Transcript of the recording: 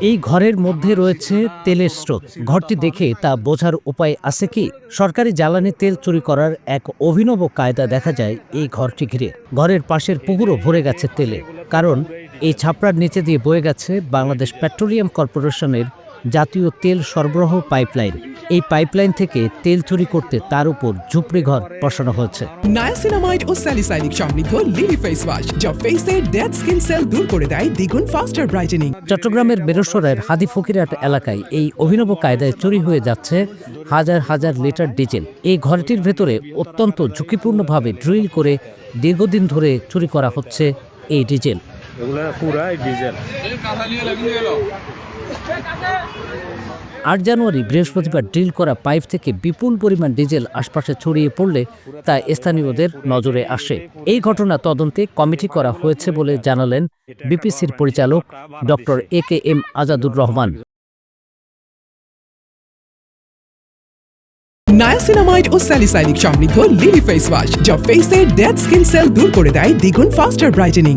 এই ঘরের মধ্যে রয়েছে তেলের স্রোত। ঘরটি দেখে তা বোঝার উপায় আছে কি? সরকারি জ্বালানি তেল চুরি করার এক অভিনব কায়দা দেখা যায় এই ঘরটি ঘিরে। ঘরের পাশের পুকুরও ভরে গেছে তেলে। কারণ এই ছাপড়ার নিচে দিয়ে বয়ে গেছে বাংলাদেশ পেট্রোলিয়াম কর্পোরেশনের জাতীয় তেল সরবরাহ পাইপলাইন। এই পাইপলাইন থেকে তেল চুরি করতে তার উপর ঝুপড়ি ঘর বসানো হয়েছে। নায়াসিনামাইড ও স্যালিসাইনিক সমৃদ্ধ লিলি ফেস ওয়াশ যা ফেসের ডেড স্কিন সেল দূর করে দেয় দ্বিগুণ ফাস্টার ব্রাইটেনিং চট্টগ্রামের বেরোসরার হাদি ফকিরহাট এলাকায় এই অভিনব কায়দায় চুরি হয়ে যাচ্ছে হাজার হাজার লিটার ডিজেল। এই ঘরটির ভেতরে অত্যন্ত ঝুঁকিপূর্ণভাবে ড্রিল করে দীর্ঘদিন ধরে চুরি করা হচ্ছে এই ডিজেল। এগুলো ফুরাই ডিজেল আট জানুয়ারি বৃহস্পতিবার ড্রিল করা পাইপ থেকে বিপুল পরিমাণ ডিজেল আশপাশে ছড়িয়ে পড়লে তা স্থানীয়দের নজরে আসে। এই ঘটনা তদন্তে কমিটি করা হয়েছে বলে জানালেন বিপিসির পরিচালক doctor A K M Azadur Rahman. Niacinamide O salicylic সমৃদ্ধ লিলি ফেস ওয়াশ যা ফেসের ডেড স্কিন সেল দূর করে দেয় দ্বিগুণ ফাস্টার ব্রাইটেনিং